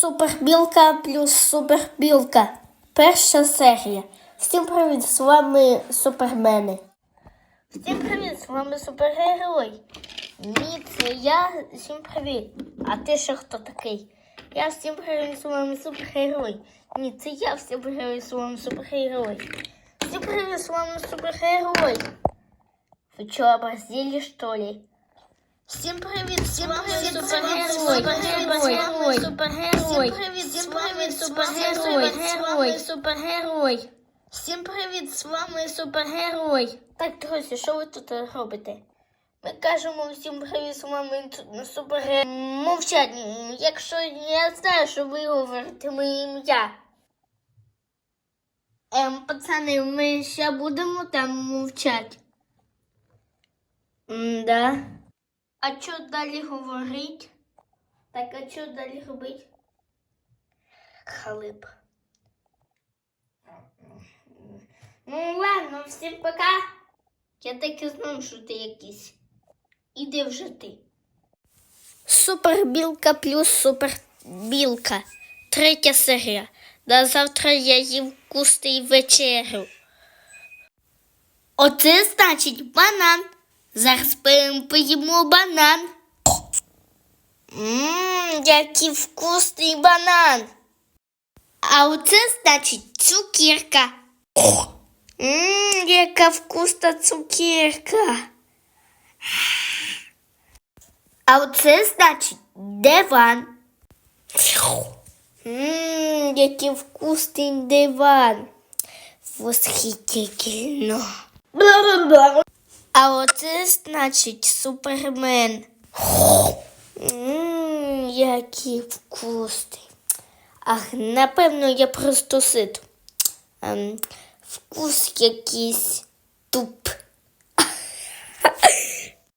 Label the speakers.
Speaker 1: Супербілка плюс супербілка. Перша серія. Всім привіт, з вами супермени. Всім привіт, з вами супергерой. Ні, це я. Всім привіт. А ти ще хто такий? Я всім привіт, з вами супергерой. Ні, це я всім привіт, з вами супергерой. Всім привіт, з вами супергерой. Вы что, оборзели, что ли? Всім привіт, всім привіт, супергерой, супергерой, супергерой, всім привіт, супергерой, супергерой, супергерой. Всім привіт, з вами супергерой. Так, друзі, що ви тут робите? Ми кажемо всім привіт, з вами супергерой. Мовчать, якщо я знаю, що ви говорите моє ім'я. Ем, пацани, ми ще будемо там мовчати. Да. А що далі говорить? Так, а що далі робить? Халип. Ну ладно, всім пока. Я так і знав, що ти якийсь. Іди вже ти. Супербілка плюс супербілка. Третя серія. До завтра я їм кустий вечерю. Оце значить банан. Зараз поїмо банан. Ммм, який вкусний банан. А оце значить цукерка. Ммм, яка вкусна цукерка. А оце значить диван. Ммм, який вкусний диван. Восхитительно. А оце значить супермен. Ммм, який вкусний. Ах, напевно, я просто сит. Ем, вкус якийсь тупий.